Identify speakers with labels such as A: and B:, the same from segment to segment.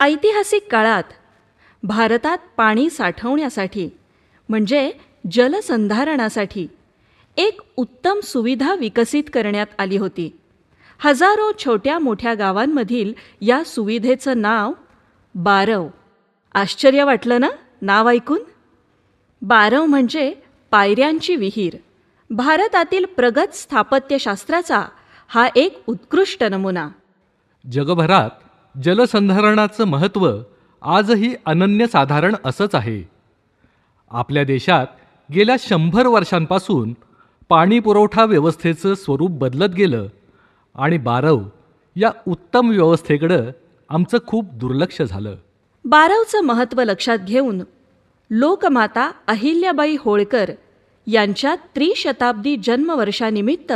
A: ऐतिहासिक काळात भारतात पाणी साठवण्यासाठी म्हणजे जलसंधारणासाठी एक उत्तम सुविधा विकसित करण्यात आली होती. हजारो छोट्या मोठ्या गावांमधील या सुविधेचं नाव बारव. आश्चर्य वाटलं ना? नाव ऐकून? बारव म्हणजे पायऱ्यांची विहीर. भारतातील प्रगत स्थापत्यशास्त्राचा हा एक उत्कृष्ट नमुना.
B: जगभरात जलसंधारणाचं महत्त्व आजही अनन्यसाधारण असंच आहे. आपल्या देशात गेल्या शंभर वर्षांपासून पाणी पुरवठा व्यवस्थेचं स्वरूप बदलत गेलं आणि बारव या उत्तम व्यवस्थेकडं आमचं खूप दुर्लक्ष झालं.
A: बारवचं महत्त्व लक्षात घेऊन लोकमाता अहिल्याबाई होळकर यांच्या त्रिशताब्दी जन्मवर्षानिमित्त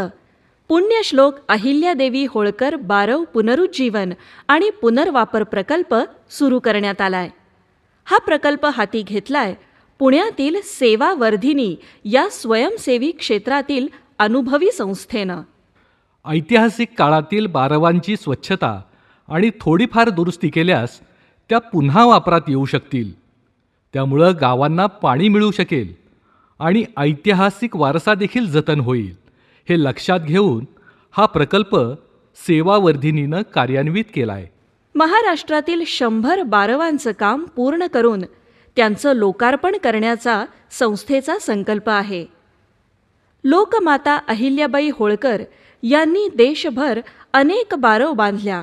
A: पुण्यश्लोक अहिल्यादेवी होळकर बारव पुनरुज्जीवन आणि पुनर्वापर प्रकल्प सुरू करण्यात आलाय. हा प्रकल्प हाती घेतलाय पुण्यातील सेवा वर्धिनी या स्वयंसेवी क्षेत्रातील अनुभवी संस्थेनं.
B: ऐतिहासिक काळातील बारवांची स्वच्छता आणि थोडीफार दुरुस्ती केल्यास त्या पुन्हा वापरात येऊ शकतील. त्यामुळं गावांना पाणी मिळू शकेल आणि ऐतिहासिक वारसा देखील जतन होईल. हे लक्षात घेऊन हा प्रकल्प सेवावर्धिनीनं कार्यान्वित केला आहे
A: महाराष्ट्रातील शंभर बारवांचं काम पूर्ण करून त्यांचं लोकार्पण करण्याचा संस्थेचा संकल्प आहे. लोकमाता अहिल्याबाई होळकर यांनी देशभर अनेक बारव बांधल्या.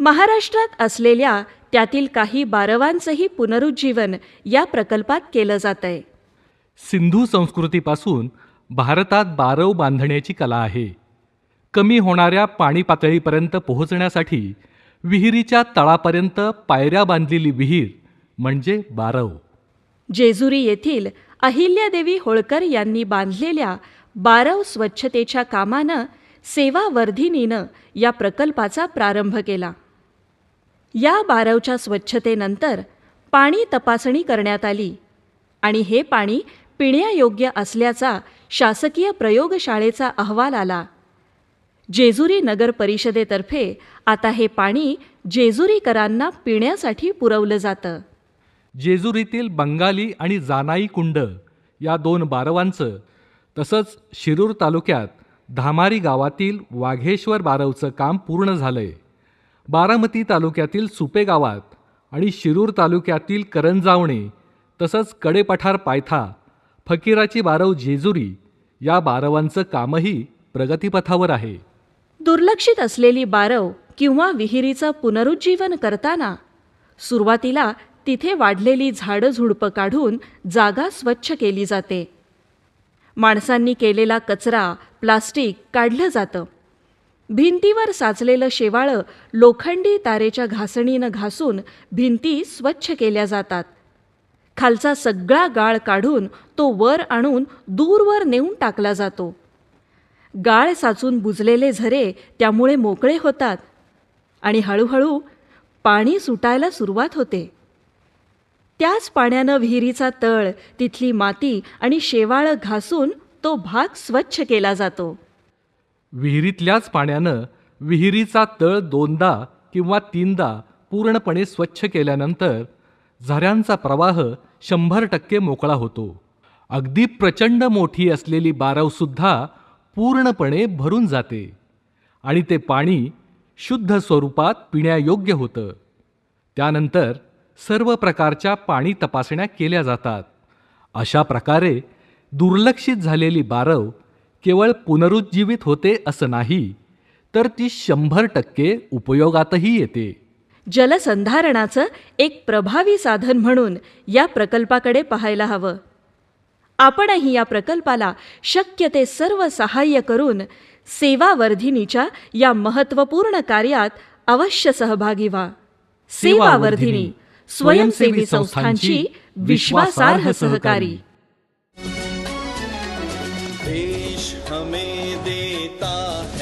A: महाराष्ट्रात असलेल्या त्यातील काही बारवांचंही पुनरुज्जीवन या प्रकल्पात केलं जात आहे
B: सिंधू संस्कृतीपासून भारतात बारव बांधण्याची कला आहे. कमी होणाऱ्या पाणी पातळीपर्यंत पोहोचण्यासाठी विहिरीच्या तळापर्यंत पायऱ्या बांधलेली विहीर म्हणजे बारव.
A: जेजुरी येथील अहिल्यादेवी होळकर यांनी बांधलेल्या बारव स्वच्छतेच्या कामानं सेवावर्धिनीनं या प्रकल्पाचा प्रारंभ केला. या बारवच्या स्वच्छतेनंतर पाणी तपासणी करण्यात आली आणि हे पाणी पिण्यायोग्य असल्याचा शासकीय प्रयोगशाळेचा अहवाल आला. जेजुरी नगर परिषदेतर्फे आता हे पाणी जेजुरीकरांना पिण्यासाठी पुरवलं जातं.
B: जेजुरीतील बंगाली आणि जानाई कुंड या दोन बारवांचं तसंच शिरूर तालुक्यात धामारी गावातील वाघेश्वर बारवचं काम पूर्ण झालंय. बारामती तालुक्यातील सुपे गावात आणि शिरूर तालुक्यातील करंजावणे तसंच कडेपठार पायथा फकीराची बारव जेजुरी या बारवांचं कामही प्रगतीपथावर आहे.
A: दुर्लक्षित असलेली बारव किंवा विहिरीचं पुनरुज्जीवन करताना सुरुवातीला तिथे वाढलेली झाडं झुडपं काढून जागा स्वच्छ केली जाते. माणसांनी केलेला कचरा प्लास्टिक काढलं जातं. भिंतीवर साचलेलं शेवाळं लोखंडी तारेच्या घासणीनं घासून भिंती स्वच्छ केल्या जातात. खालचा सगळा गाळ काढून तो वर आणून दूरवर नेऊन टाकला जातो. गाळ साचून बुजलेले झरे त्यामुळे मोकळे होतात आणि हळूहळू पाणी सुटायला सुरुवात होते. त्याच पाण्यानं विहिरीचा तळ तिथली माती आणि शेवाळं घासून तो भाग स्वच्छ केला जातो.
B: विहिरीतल्याच पाण्यानं विहिरीचा तळ दोनदा किंवा तीनदा पूर्णपणे स्वच्छ केल्यानंतर झऱ्यांचा प्रवाह शंभर टक्के मोकळा होतो. अगदी प्रचंड मोठी असलेली बारवसुद्धा पूर्णपणे भरून जाते. आणि ते पाणी शुद्ध स्वरूपात पिण्यायोग्य होतं. त्यानंतर सर्व प्रकारच्या पाणी तपासण्या केल्या जातात. अशा प्रकारे दुर्लक्षित झालेली बारव केवळ पुनरुज्जीवित होते असं नाही तर ती शंभर टक्के उपयोगातही येते.
A: जलसंधारणाचं एक प्रभावी साधन म्हणून या प्रकल्पाकडे पाहायला हवं. आपणही या प्रकल्पाला शक्य ते सर्व सहाय्य करून सेवावर्धिनीच्या या महत्त्वपूर्ण कार्यात अवश्य सहभागी व्हा. सेवावर्धिनी स्वयंसेवी संस्थांची विश्वासार्ह सहकारी.
C: देश हमें देता है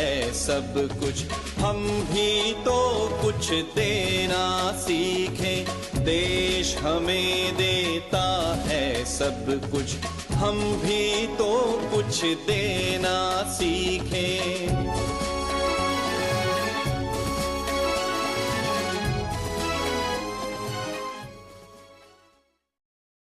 C: सब कुछ। हम भी तो कुछ देना सीखे। देश हमें देता है सब कुछ। हम भी तो कुछ देना सीखें।